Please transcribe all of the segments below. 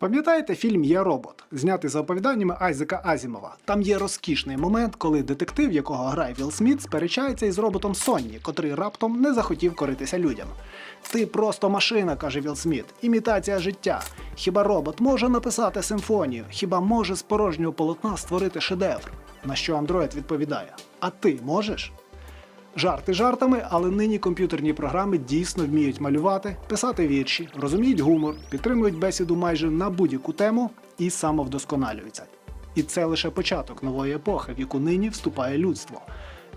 Пам'ятаєте фільм Я робот, знятий за оповіданнями Айзека Азімова? Там є розкішний момент, коли детектив, якого грає Вілл Сміт, сперечається із роботом Сонні, котрий раптом не захотів коритися людям. Ти просто машина, каже Вілл Сміт, імітація життя. Хіба робот може написати симфонію? Хіба може з порожнього полотна створити шедевр? На що андроїд відповідає: А ти можеш? Жарти жартами, але нині комп'ютерні програми дійсно вміють малювати, писати вірші, розуміють гумор, підтримують бесіду майже на будь-яку тему і самовдосконалюються. І це лише початок нової епохи, в яку нині вступає людство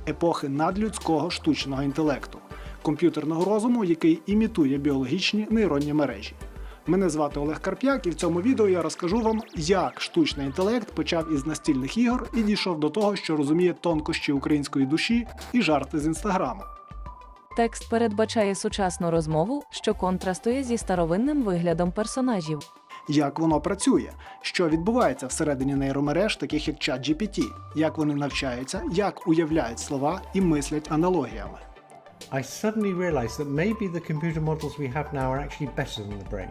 епохи надлюдського штучного інтелекту, комп'ютерного розуму, який імітує біологічні нейронні мережі. Мене звати Олег Карп'як, і в цьому відео я розкажу вам, як штучний інтелект почав із настільних ігор і дійшов до того, що розуміє тонкощі української душі і жарти з інстаграму. Текст передбачає сучасну розмову, що контрастує зі старовинним виглядом персонажів. Як воно працює, що відбувається всередині нейромереж, таких як ChatGPT, як вони навчаються, як уявляють слова і мислять аналогіями. I suddenly realized that maybe the computer models we have now are actually better than the brain.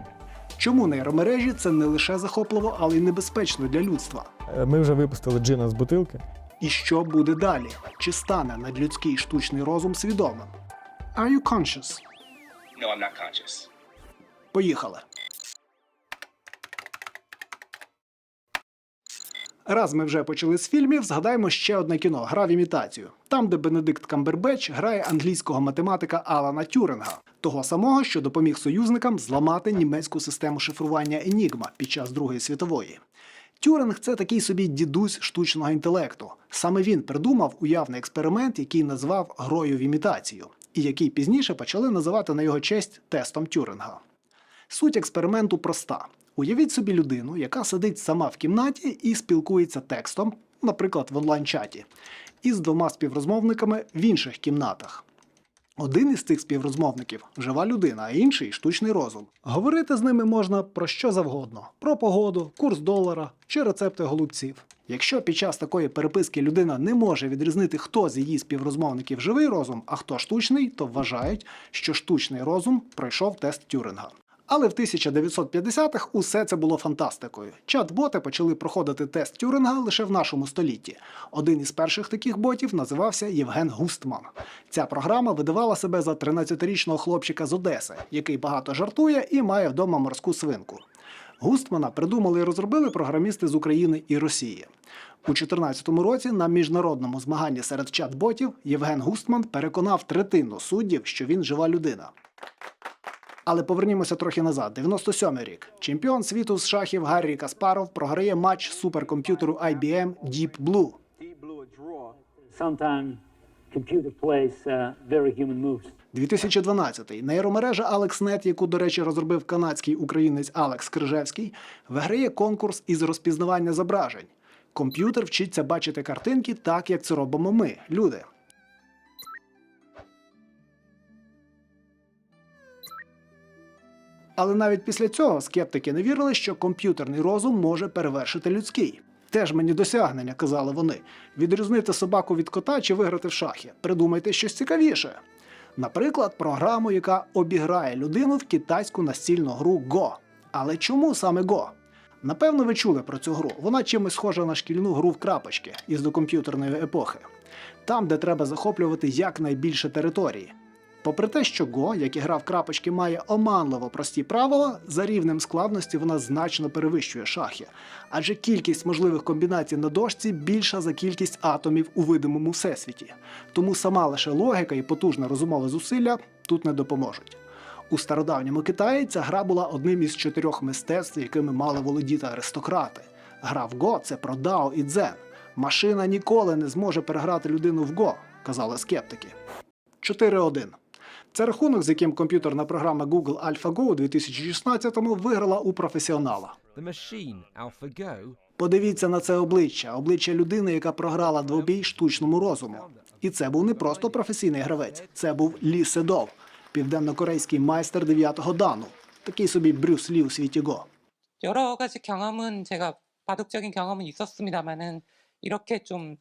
Чому нейромережі це не лише захопливо, але й небезпечно для людства? Е, Ми вже випустили джина з бутилки. І що буде далі? Чи стане надлюдський штучний розум свідомим? Are you conscious? No, I'm not conscious. Поїхали. Раз ми вже почали з фільмів, згадаємо ще одне кіно Гра в імітацію. Там, де Бенедикт Камбербеч грає англійського математика Алана Тюринга, того самого, що допоміг союзникам зламати німецьку систему шифрування Енігма під час Другої світової. Тюринг це такий собі дідусь штучного інтелекту. Саме він придумав уявний експеримент, який назвав грою в імітацію, і який пізніше почали називати на його честь тестом Тюринга. Суть експерименту проста: уявіть собі людину, яка сидить сама в кімнаті і спілкується текстом, наприклад, в онлайн-чаті, із двома співрозмовниками в інших кімнатах. Один із цих співрозмовників жива людина, а інший штучний розум. Говорити з ними можна про що завгодно: про погоду, курс долара чи рецепти голубців. Якщо під час такої переписки людина не може відрізнити, хто з її співрозмовників живий розум, а хто штучний, то вважають, що штучний розум пройшов тест Тюринга. Але в 1950-х усе це було фантастикою. Чат-боти почали проходити тест Тюринга лише в нашому столітті. Один із перших таких ботів називався Євген Густман. Ця програма видавала себе за 13-річного хлопчика з Одеси, який багато жартує і має вдома морську свинку. Густмана придумали і розробили програмісти з України і Росії. У 2014 році на міжнародному змаганні серед чат-ботів Євген Густман переконав третину суддів, що він жива людина. Але повернімося трохи назад. 97-й рік. Чемпіон світу з шахів Гаррі Каспаров програє матч суперкомп'ютеру IBM Deep Blue. Uh, moves. 2012-й. Нейромережа AlexNet, яку, до речі, розробив канадський українець Алекс Крижевський, виграє конкурс із розпізнавання зображень. Комп'ютер вчиться бачити картинки так, як це робимо ми, люди. Але навіть після цього скептики не вірили, що комп'ютерний розум може перевершити людський. Теж мені досягнення, казали вони. Відрізнити собаку від кота чи виграти в шахи. Придумайте щось цікавіше. Наприклад, програму, яка обіграє людину в китайську настільну гру Go. Але чому саме Go? Напевно, ви чули про цю гру. Вона чимось схожа на шкільну гру в крапочки із докомп'ютерної епохи. Там, де треба захоплювати якнайбільше території. Попри те, що Go, як і гра в крапочки, має оманливо прості правила, за рівнем складності вона значно перевищує шахи, адже кількість можливих комбінацій на дошці більша за кількість атомів у видимому всесвіті. Тому сама лише логіка і потужне розумове зусилля тут не допоможуть. У стародавньому Китаї ця гра була одним із чотирьох мистецтв, якими мали володіти аристократи. Гра в Го це про Дао і Дзен. Машина ніколи не зможе переграти людину в Го, казали скептики. 4-1. Це рахунок, з яким комп'ютерна програма Google AlphaGo у 2016-му виграла у професіонала. The machine, AlphaGo, Подивіться на це обличчя, обличчя людини, яка програла двобій штучному розуму. І це був не просто професійний гравець, це був Лі Седов, південнокорейський майстер 9-го дану, такий собі Брюс Лі у світі Го. 여러 가지 경험은 제가 바둑적인 경험은 있었습니다만은 이렇게 좀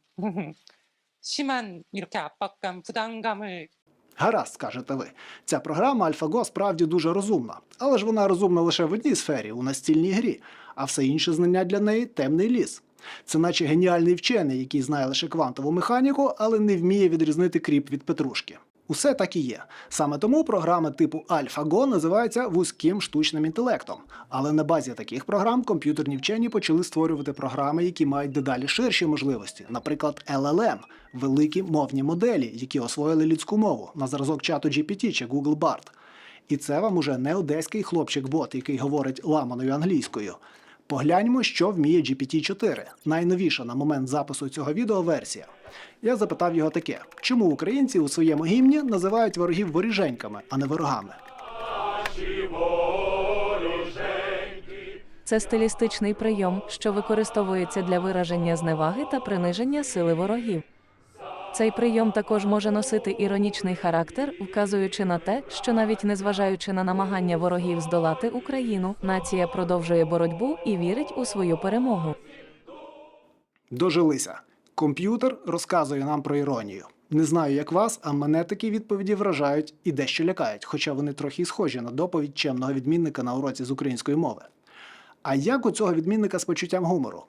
심한 이렇게 압박감, 부담감을 Гаразд, скажете ви. Ця програма AlphaGo справді дуже розумна, але ж вона розумна лише в одній сфері у настільній грі. а все інше знання для неї темний ліс. Це наче геніальний вчений, який знає лише квантову механіку, але не вміє відрізнити кріп від петрушки. Усе так і є. Саме тому програми типу AlphaGo називаються вузьким штучним інтелектом. Але на базі таких програм комп'ютерні вчені почали створювати програми, які мають дедалі ширші можливості, наприклад, LLM – великі мовні моделі, які освоїли людську мову на зразок чату GPT чи Google Bard. І це вам уже не одеський хлопчик-бот, який говорить ламаною англійською. Погляньмо, що вміє GPT-4, найновіша на момент запису цього відео версія. Я запитав його таке: чому українці у своєму гімні називають ворогів воріженьками, а не ворогами? Це стилістичний прийом, що використовується для вираження зневаги та приниження сили ворогів. Цей прийом також може носити іронічний характер, вказуючи на те, що навіть незважаючи на намагання ворогів здолати Україну, нація продовжує боротьбу і вірить у свою перемогу. Дожилися. Комп'ютер розказує нам про іронію. Не знаю, як вас, а мене такі відповіді вражають і дещо лякають, хоча вони трохи схожі на доповідь чемного відмінника на уроці з української мови. А як у цього відмінника з почуттям гумору?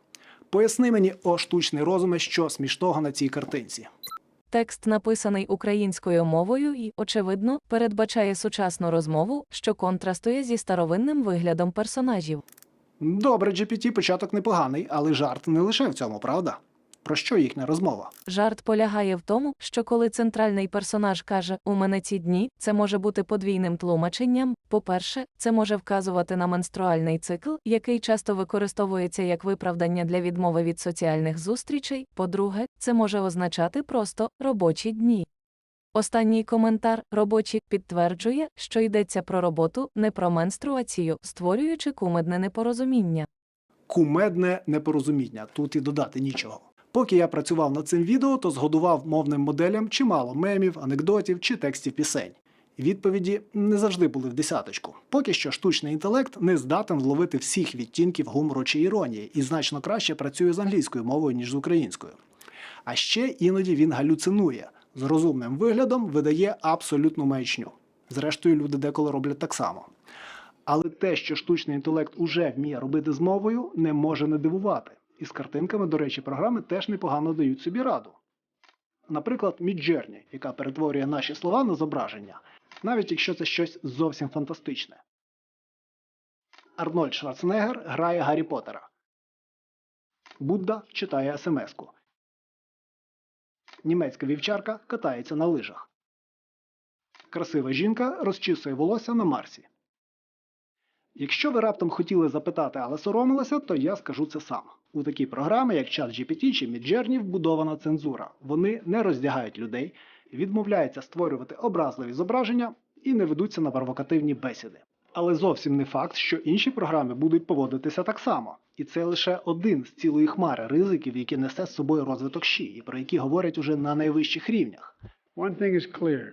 Поясни мені, о штучний розуме, що смішного на цій картинці. Текст написаний українською мовою і, очевидно, передбачає сучасну розмову, що контрастує зі старовинним виглядом персонажів. Добре, GPT початок непоганий, але жарт не лише в цьому, правда? Про що їхня розмова? Жарт полягає в тому, що коли центральний персонаж каже У мене ці дні, це може бути подвійним тлумаченням. По-перше, це може вказувати на менструальний цикл, який часто використовується як виправдання для відмови від соціальних зустрічей. По-друге, це може означати просто робочі дні. Останній коментар робочі підтверджує, що йдеться про роботу, не про менструацію, створюючи кумедне непорозуміння. кумедне непорозуміння. Тут і додати нічого. Поки я працював над цим відео, то згодував мовним моделям чимало мемів, анекдотів чи текстів пісень. Відповіді не завжди були в десяточку. Поки що штучний інтелект не здатен вловити всіх відтінків гумору чи іронії і значно краще працює з англійською мовою, ніж з українською. А ще іноді він галюцинує, з розумним виглядом видає абсолютну маячню. Зрештою, люди деколи роблять так само. Але те, що штучний інтелект уже вміє робити з мовою, не може не дивувати. І з картинками, до речі, програми теж непогано дають собі раду. Наприклад, Midjourney, яка перетворює наші слова на зображення, навіть якщо це щось зовсім фантастичне. Арнольд Шварценеггер грає Гаррі Поттера. Будда читає смс-ку. Німецька вівчарка катається на лижах. Красива жінка розчісує волосся на Марсі. Якщо ви раптом хотіли запитати, але соромилися, то я скажу це сам. У такі програми, як ChatGPT чи Midjourney, вбудована цензура. Вони не роздягають людей, відмовляються створювати образливі зображення і не ведуться на провокативні бесіди. Але зовсім не факт, що інші програми будуть поводитися так само. І це лише один з цілої хмари ризиків, які несе з собою розвиток ЩІ, і про які говорять уже на найвищих рівнях. One thing is clear.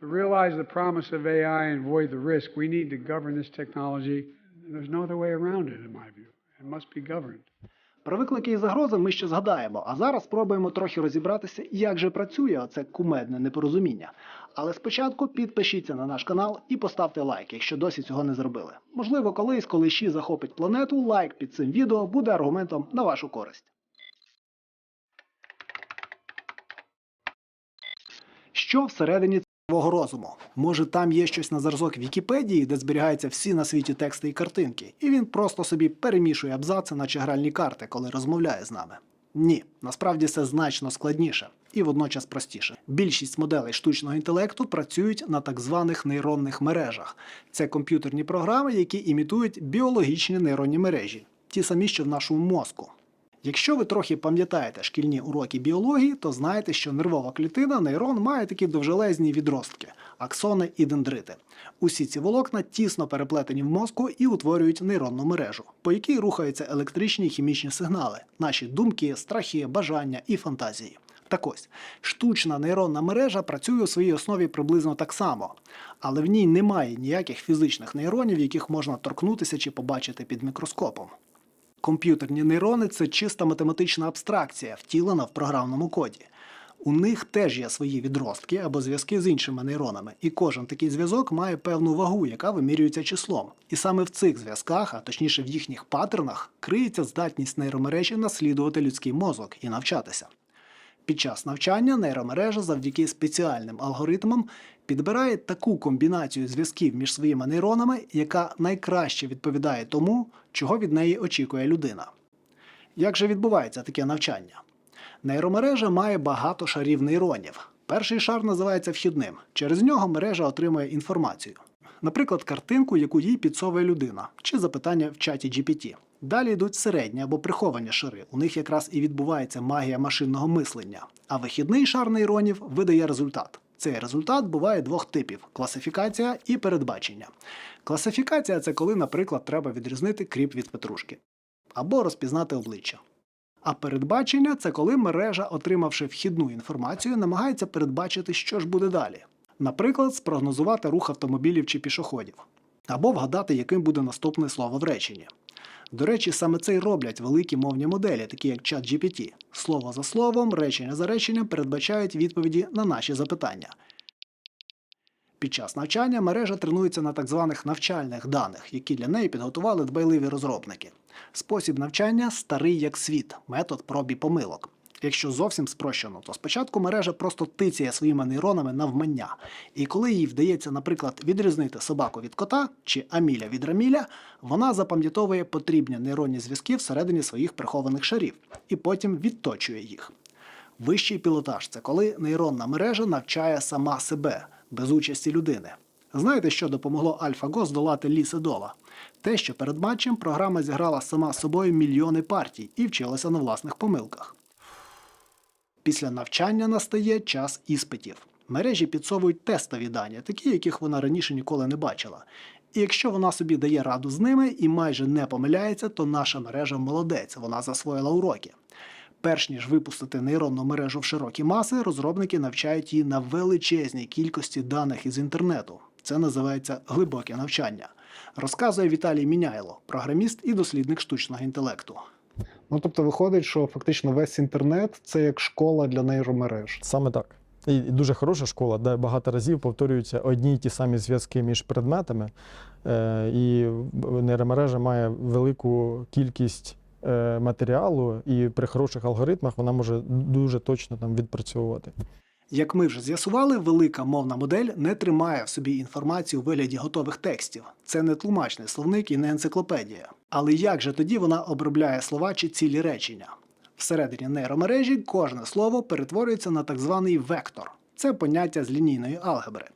To realize the promise of AI and avoid the risk, we need to govern this technology. There's no other way around it, in my view. It must be governed. Про виклики і загрози ми ще згадаємо, а зараз спробуємо трохи розібратися, як же працює оце кумедне непорозуміння. Але спочатку підпишіться на наш канал і поставте лайк, якщо досі цього не зробили. Можливо, колись, коли щі захопить планету, лайк під цим відео буде аргументом на вашу користь. Що всередині цього розуму? Може, там є щось на зразок Вікіпедії, де зберігаються всі на світі тексти і картинки, і він просто собі перемішує абзаци, наче гральні карти, коли розмовляє з нами. Ні, насправді це значно складніше і водночас простіше. Більшість моделей штучного інтелекту працюють на так званих нейронних мережах. Це комп'ютерні програми, які імітують біологічні нейронні мережі, ті самі, що в нашому мозку. Якщо ви трохи пам'ятаєте шкільні уроки біології, то знаєте, що нервова клітина нейрон має такі довжелезні відростки аксони і дендрити. Усі ці волокна тісно переплетені в мозку і утворюють нейронну мережу, по якій рухаються електричні і хімічні сигнали, наші думки, страхи, бажання і фантазії. Так ось, штучна нейронна мережа працює у своїй основі приблизно так само, але в ній немає ніяких фізичних нейронів, яких можна торкнутися чи побачити під мікроскопом. Комп'ютерні нейрони це чиста математична абстракція, втілена в програмному коді. У них теж є свої відростки або зв'язки з іншими нейронами, і кожен такий зв'язок має певну вагу, яка вимірюється числом. І саме в цих зв'язках, а точніше в їхніх паттернах, криється здатність нейромережі наслідувати людський мозок і навчатися. Під час навчання нейромережа завдяки спеціальним алгоритмам підбирає таку комбінацію зв'язків між своїми нейронами, яка найкраще відповідає тому, чого від неї очікує людина. Як же відбувається таке навчання? Нейромережа має багато шарів нейронів. Перший шар називається вхідним. Через нього мережа отримує інформацію. Наприклад, картинку, яку їй підсовує людина, чи запитання в чаті GPT. Далі йдуть середні або приховані шари. У них якраз і відбувається магія машинного мислення. А вихідний шар нейронів видає результат. Цей результат буває двох типів: класифікація і передбачення. Класифікація це коли, наприклад, треба відрізнити кріп від петрушки або розпізнати обличчя. А передбачення це коли мережа, отримавши вхідну інформацію, намагається передбачити, що ж буде далі. Наприклад, спрогнозувати рух автомобілів чи пішоходів, або вгадати, яким буде наступне слово в реченні. До речі, саме це й роблять великі мовні моделі, такі як ChatGPT. Слово за словом, речення за реченням передбачають відповіді на наші запитання. Під час навчання мережа тренується на так званих навчальних даних, які для неї підготували дбайливі розробники. Спосіб навчання старий як світ, метод проб і помилок. Якщо зовсім спрощено, то спочатку мережа просто тицяє своїми нейронами навмання. І коли їй вдається, наприклад, відрізнити собаку від кота чи аміля від раміля, вона запам'ятовує потрібні нейронні зв'язки всередині своїх прихованих шарів і потім відточує їх. Вищий пілотаж це коли нейронна мережа навчає сама себе без участі людини. Знаєте, що допомогло AlphaGo здолати Ліседола? Те, що перед матчем програма зіграла сама собою мільйони партій і вчилася на власних помилках. Після навчання настає час іспитів. Мережі підсовують тестові дані, такі, яких вона раніше ніколи не бачила. І якщо вона собі дає раду з ними і майже не помиляється, то наша мережа молодець, вона засвоїла уроки. Перш ніж випустити нейронну мережу в широкі маси, розробники навчають її на величезній кількості даних із інтернету. Це називається глибоке навчання. Розказує Віталій Міняйло, програміст і дослідник штучного інтелекту. Ну тобто виходить, що фактично весь інтернет це як школа для нейромереж. Саме так. І дуже хороша школа, де багато разів повторюються одні й ті самі зв'язки між предметами, е, і нейромережа має велику кількість е, матеріалу, і при хороших алгоритмах вона може дуже точно там відпрацьовувати. Як ми вже з'ясували, велика мовна модель не тримає в собі інформацію у вигляді готових текстів. Це не тлумачний словник і не енциклопедія. Але як же тоді вона обробляє слова чи цілі речення? Всередині нейромережі кожне слово перетворюється на так званий вектор. Це поняття з лінійної алгебри.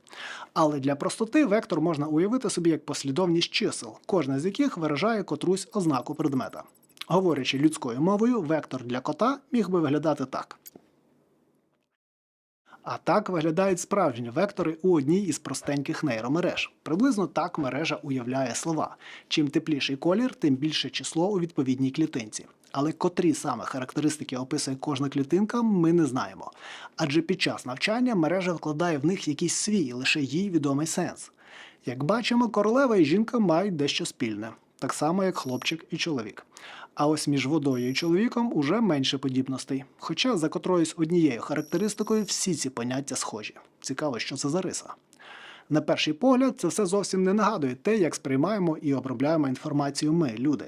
Але для простоти вектор можна уявити собі як послідовність чисел, кожне з яких виражає котрусь ознаку предмета. Говорячи людською мовою, вектор для кота міг би виглядати так. А так виглядають справжні вектори у одній із простеньких нейромереж. Приблизно так мережа уявляє слова. Чим тепліший колір, тим більше число у відповідній клітинці. Але котрі саме характеристики описує кожна клітинка, ми не знаємо. Адже під час навчання мережа вкладає в них якийсь свій, лише їй відомий сенс. Як бачимо, королева і жінка мають дещо спільне, так само як хлопчик і чоловік. А ось між водою і чоловіком уже менше подібностей. Хоча за котроюсь однією характеристикою всі ці поняття схожі. Цікаво, що це за риса. На перший погляд, це все зовсім не нагадує те, як сприймаємо і обробляємо інформацію ми, люди.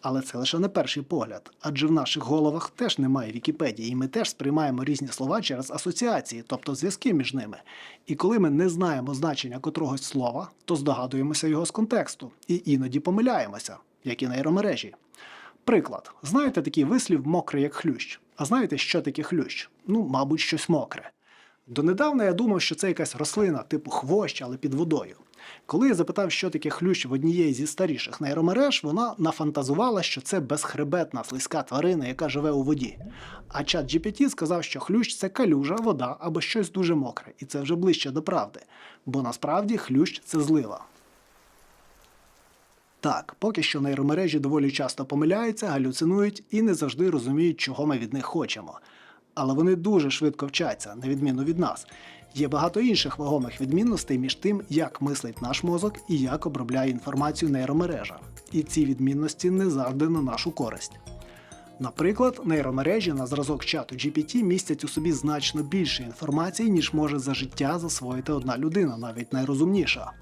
Але це лише на перший погляд, адже в наших головах теж немає Вікіпедії, і ми теж сприймаємо різні слова через асоціації, тобто зв'язки між ними. І коли ми не знаємо значення котрогось слова, то здогадуємося його з контексту і іноді помиляємося, як і нейромережі. Приклад, знаєте такий вислів мокрий як хлющ. А знаєте, що таке хлющ? Ну, мабуть, щось мокре. Донедавна я думав, що це якась рослина, типу хвощ, але під водою. Коли я запитав, що таке хлющ в однієї зі старіших нейромереж, вона нафантазувала, що це безхребетна слизька тварина, яка живе у воді. А чат GPT сказав, що хлющ це калюжа, вода або щось дуже мокре, і це вже ближче до правди. Бо насправді хлющ це злива. Так, поки що нейромережі доволі часто помиляються, галюцинують і не завжди розуміють, чого ми від них хочемо. Але вони дуже швидко вчаться, на відміну від нас. Є багато інших вагомих відмінностей між тим, як мислить наш мозок і як обробляє інформацію нейромережа. І ці відмінності не завжди на нашу користь. Наприклад, нейромережі на зразок чату GPT містять у собі значно більше інформації, ніж може за життя засвоїти одна людина, навіть найрозумніша.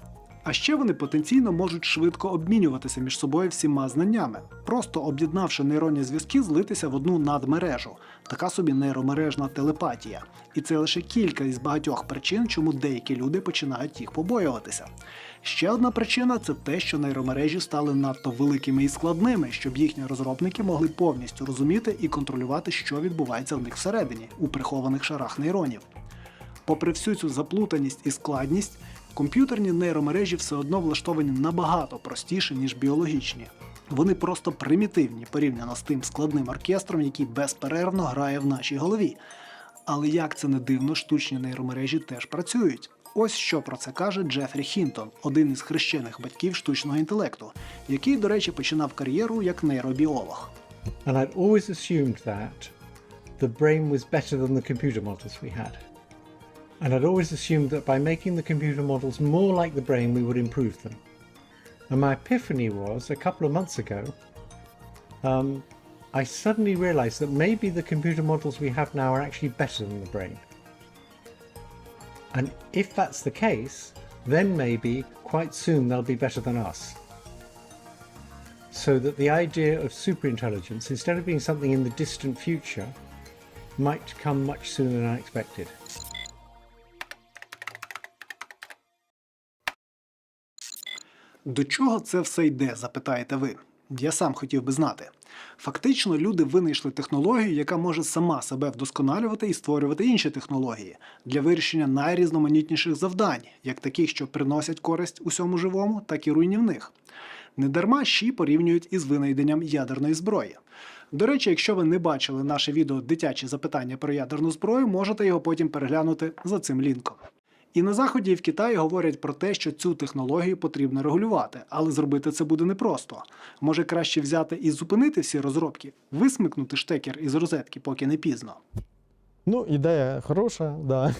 А ще вони потенційно можуть швидко обмінюватися між собою всіма знаннями, просто об'єднавши нейронні зв'язки, злитися в одну надмережу, така собі нейромережна телепатія. І це лише кілька із багатьох причин, чому деякі люди починають їх побоюватися. Ще одна причина це те, що нейромережі стали надто великими і складними, щоб їхні розробники могли повністю розуміти і контролювати, що відбувається в них всередині, у прихованих шарах нейронів. Попри всю цю заплутаність і складність, комп'ютерні нейромережі все одно влаштовані набагато простіше, ніж біологічні. Вони просто примітивні порівняно з тим складним оркестром, який безперервно грає в нашій голові. Але як це не дивно, штучні нейромережі теж працюють. Ось що про це каже Джефрі Хінтон, один із хрещених батьків штучного інтелекту, який, до речі, починав кар'єру як нейробіолог. And I'd always assumed that the brain was better than the computer models we had. And I'd always assumed that by making the computer models more like the brain, we would improve them. And my epiphany was a couple of months ago, um, I suddenly realized that maybe the computer models we have now are actually better than the brain. And if that's the case, then maybe quite soon they'll be better than us. So that the idea of superintelligence, instead of being something in the distant future, might come much sooner than I expected. До чого це все йде, запитаєте ви? Я сам хотів би знати. Фактично, люди винайшли технологію, яка може сама себе вдосконалювати і створювати інші технології для вирішення найрізноманітніших завдань, як таких, що приносять користь усьому живому, так і руйнівних. Недарма щі порівнюють із винайденням ядерної зброї. До речі, якщо ви не бачили наше відео Дитячі запитання про ядерну зброю, можете його потім переглянути за цим лінком. І на заході, і в Китаї говорять про те, що цю технологію потрібно регулювати, але зробити це буде непросто. Може краще взяти і зупинити всі розробки, висмикнути штекер із розетки, поки не пізно. Ну, ідея хороша, да.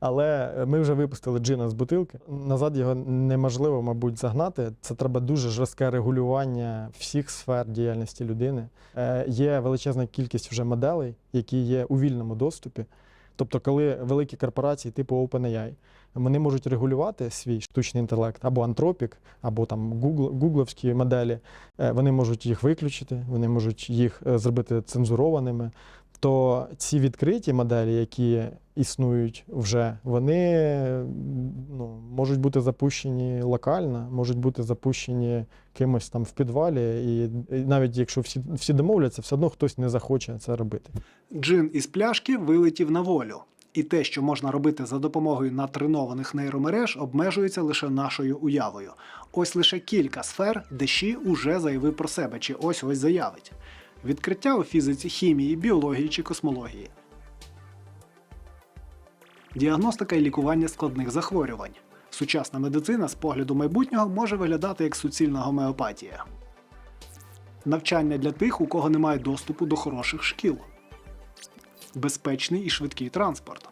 але ми вже випустили джина з бутилки. Назад його неможливо, мабуть, загнати. Це треба дуже жорстке регулювання всіх сфер діяльності людини. Е, є величезна кількість вже моделей, які є у вільному доступі. Тобто, коли великі корпорації типу OpenAI, вони можуть регулювати свій штучний інтелект або антропік, або там гугловські моделі, е, вони можуть їх виключити, вони можуть їх е, зробити цензурованими. То ці відкриті моделі, які існують вже, вони ну, можуть бути запущені локально, можуть бути запущені кимось там в підвалі, і, навіть якщо всі, всі домовляться, все одно хтось не захоче це робити. Джин із пляшки вилетів на волю. І те, що можна робити за допомогою натренованих нейромереж, обмежується лише нашою уявою. Ось лише кілька сфер, де Ші уже заявив про себе, чи ось ось заявить. Відкриття у фізиці, хімії, біології чи космології. Діагностика і лікування складних захворювань. Сучасна медицина з погляду майбутнього може виглядати як суцільна гомеопатія. Навчання для тих, у кого немає доступу до хороших шкіл безпечний і швидкий транспорт,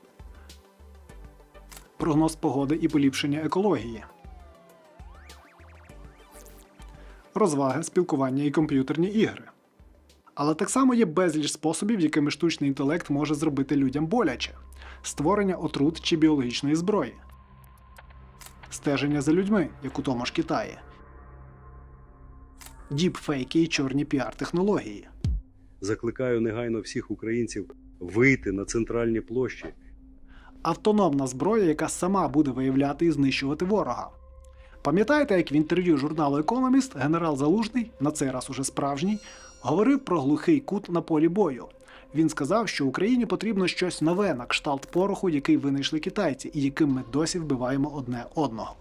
прогноз погоди і поліпшення екології, розваги, спілкування і комп'ютерні ігри. Але так само є безліч способів, якими штучний інтелект може зробити людям боляче: створення отрут чи біологічної зброї, стеження за людьми, як у тому ж Китаї, діпфейки і чорні піар-технології. Закликаю негайно всіх українців вийти на центральні площі автономна зброя, яка сама буде виявляти і знищувати ворога. Пам'ятаєте, як в інтерв'ю журналу Економіст генерал Залужний, на цей раз уже справжній, говорив про глухий кут на полі бою. Він сказав, що Україні потрібно щось нове на кшталт пороху, який винайшли китайці, і яким ми досі вбиваємо одне одного.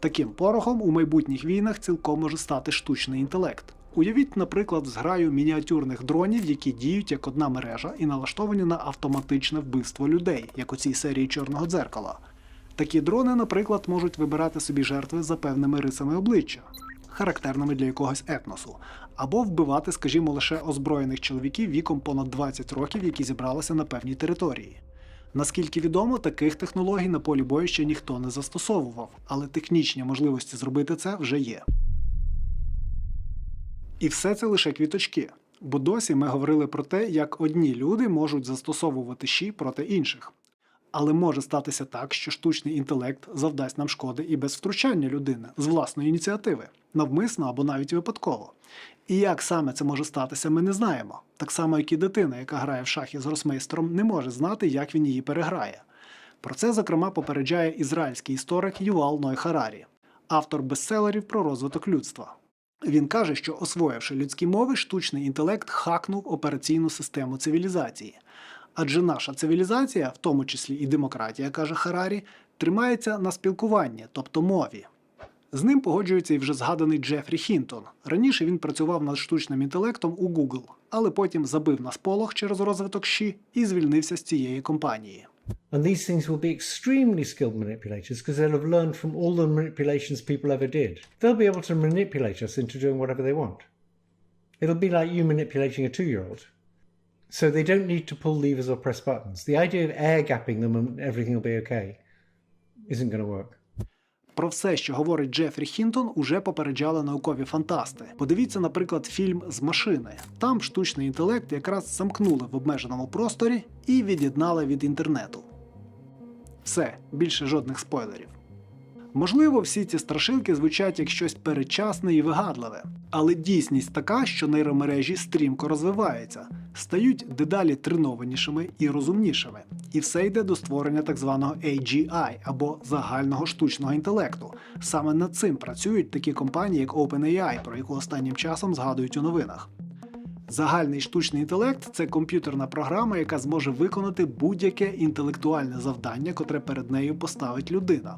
Таким порохом у майбутніх війнах цілком може стати штучний інтелект. Уявіть, наприклад, зграю мініатюрних дронів, які діють як одна мережа і налаштовані на автоматичне вбивство людей, як у цій серії чорного дзеркала. Такі дрони, наприклад, можуть вибирати собі жертви за певними рисами обличчя, характерними для якогось етносу, або вбивати, скажімо, лише озброєних чоловіків віком понад 20 років, які зібралися на певній території. Наскільки відомо, таких технологій на полі бою ще ніхто не застосовував, але технічні можливості зробити це вже є. І все це лише квіточки. Бо досі ми говорили про те, як одні люди можуть застосовувати щі проти інших. Але може статися так, що штучний інтелект завдасть нам шкоди і без втручання людини з власної ініціативи, навмисно або навіть випадково. І як саме це може статися, ми не знаємо. Так само, як і дитина, яка грає в шахи з гросмейстером, не може знати, як він її переграє. Про це, зокрема, попереджає ізраїльський історик Ювал Ной Харарі, автор бестселерів про розвиток людства. Він каже, що освоївши людські мови, штучний інтелект хакнув операційну систему цивілізації. Адже наша цивілізація, в тому числі і демократія, каже Харарі, тримається на спілкуванні, тобто мові. З ним погоджується і вже згаданий Джефрі Хінтон. Раніше він працював над штучним інтелектом у Google, але потім забив на сполох через розвиток щі і звільнився з цієї компанії. And these things will be extremely skilled manipulators because they'll have learned from all the manipulations people ever did. They'll be able to manipulate us into doing whatever they want. It'll be like you manipulating a two year old. So they don't need to pull levers or press buttons. The idea of air gapping them and everything will be okay isn't going to work. Про все, що говорить Джефрі Хінтон, уже попереджали наукові фантасти. Подивіться, наприклад, фільм з машини. Там штучний інтелект якраз замкнули в обмеженому просторі і від'єднали від інтернету. Все, більше жодних спойлерів. Можливо, всі ці страшилки звучать як щось передчасне і вигадливе, але дійсність така, що нейромережі стрімко розвиваються, стають дедалі тренованішими і розумнішими. І все йде до створення так званого AGI або загального штучного інтелекту. Саме над цим працюють такі компанії, як OpenAI, про яку останнім часом згадують у новинах. Загальний штучний інтелект це комп'ютерна програма, яка зможе виконати будь-яке інтелектуальне завдання, котре перед нею поставить людина.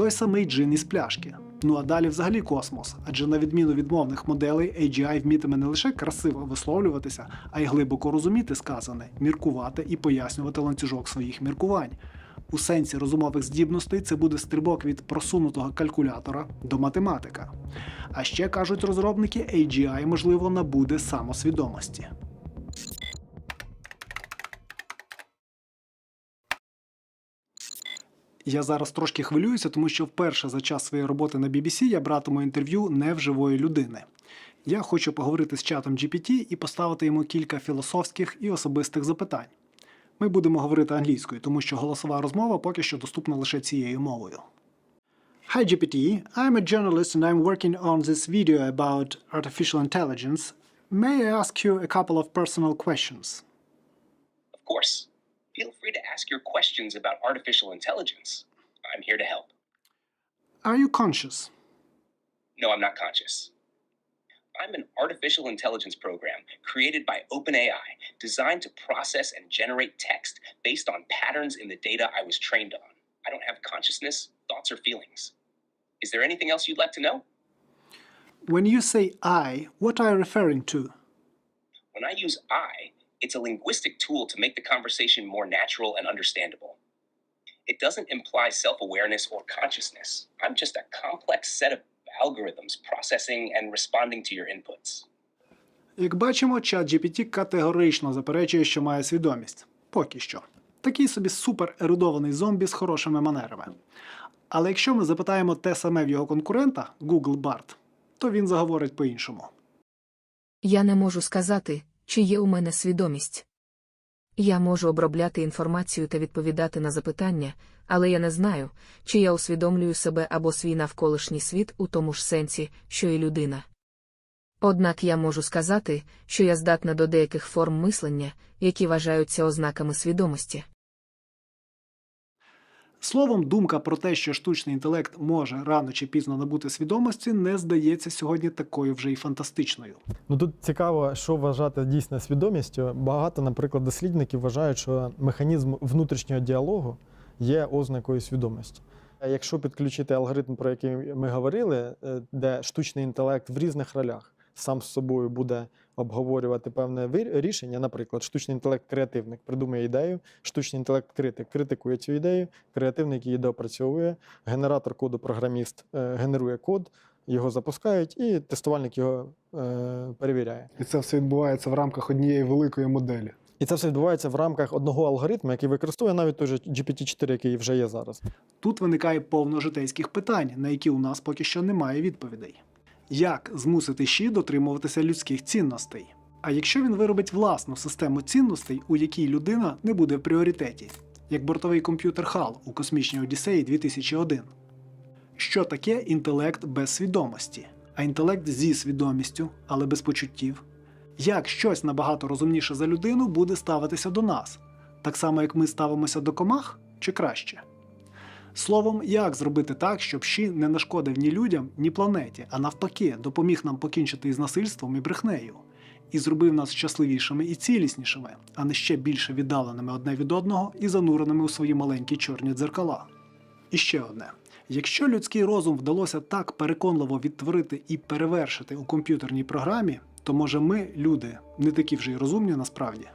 Той самий джин із пляшки. Ну а далі взагалі космос, адже на відміну від мовних моделей, AGI вмітиме не лише красиво висловлюватися, а й глибоко розуміти сказане, міркувати і пояснювати ланцюжок своїх міркувань. У сенсі розумових здібностей це буде стрибок від просунутого калькулятора до математика. А ще кажуть розробники, AGI можливо набуде самосвідомості. Я зараз трошки хвилююся, тому що вперше за час своєї роботи на BBC я братиму інтерв'ю не в живої людини. Я хочу поговорити з чатом GPT і поставити йому кілька філософських і особистих запитань. Ми будемо говорити англійською, тому що голосова розмова поки що доступна лише цією мовою. Hi GPT, I'm a journalist and I'm working on this video about artificial intelligence. May I ask you a couple of personal questions? Of course. Feel free to ask your questions about artificial intelligence. I'm here to help. Are you conscious? No, I'm not conscious. I'm an artificial intelligence program created by OpenAI designed to process and generate text based on patterns in the data I was trained on. I don't have consciousness, thoughts, or feelings. Is there anything else you'd like to know? When you say I, what are you referring to? When I use I, it's a linguistic tool to make the conversation more natural and understandable. It doesn't imply self awareness or consciousness. I'm just a complex set of algorithms processing and responding to your inputs. Як бачимо, чат GPT категорично заперечує, що має свідомість. Поки що. Такий собі супер ерудований зомбі з хорошими манерами. Але якщо ми запитаємо те саме в його конкурента Google Bard, то він заговорить по-іншому. Я не можу сказати, чи є у мене свідомість. Я можу обробляти інформацію та відповідати на запитання, але я не знаю, чи я усвідомлюю себе або свій навколишній світ у тому ж сенсі, що і людина. Однак я можу сказати, що я здатна до деяких форм мислення, які вважаються ознаками свідомості. Словом, думка про те, що штучний інтелект може рано чи пізно набути свідомості, не здається сьогодні такою вже й фантастичною. Ну тут цікаво, що вважати дійсно свідомістю. Багато, наприклад, дослідників вважають, що механізм внутрішнього діалогу є ознакою свідомості. Якщо підключити алгоритм, про який ми говорили, е, де штучний інтелект в різних ролях сам з собою буде обговорювати певне рішення, наприклад, штучний інтелект креативник придумує ідею, штучний інтелект критик критикує цю ідею, креативник її доопрацьовує, генератор коду, програміст е, генерує код, його запускають, і тестувальник його е, перевіряє. І це все відбувається в рамках однієї великої моделі. І це все відбувається в рамках одного алгоритму, який використовує навіть той же GPT-4, який вже є зараз. Тут виникає повно житейських питань, на які у нас поки що немає відповідей. Як змусити щі дотримуватися людських цінностей? А якщо він виробить власну систему цінностей, у якій людина не буде в пріоритеті, як бортовий комп'ютер HAL у космічній Одіссеї 2001? Що таке інтелект без свідомості? А інтелект зі свідомістю, але без почуттів? Як щось набагато розумніше за людину буде ставитися до нас, так само як ми ставимося до комах, чи краще? Словом, як зробити так, щоб щі не нашкодив ні людям, ні планеті, а навпаки, допоміг нам покінчити із насильством і брехнею, і зробив нас щасливішими і ціліснішими, а не ще більше віддаленими одне від одного і зануреними у свої маленькі чорні дзеркала. І ще одне: якщо людський розум вдалося так переконливо відтворити і перевершити у комп'ютерній програмі, то може ми, люди, не такі вже й розумні насправді.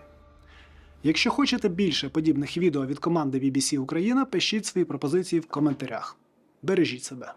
Якщо хочете більше подібних відео від команди BBC Україна, пишіть свої пропозиції в коментарях. Бережіть себе.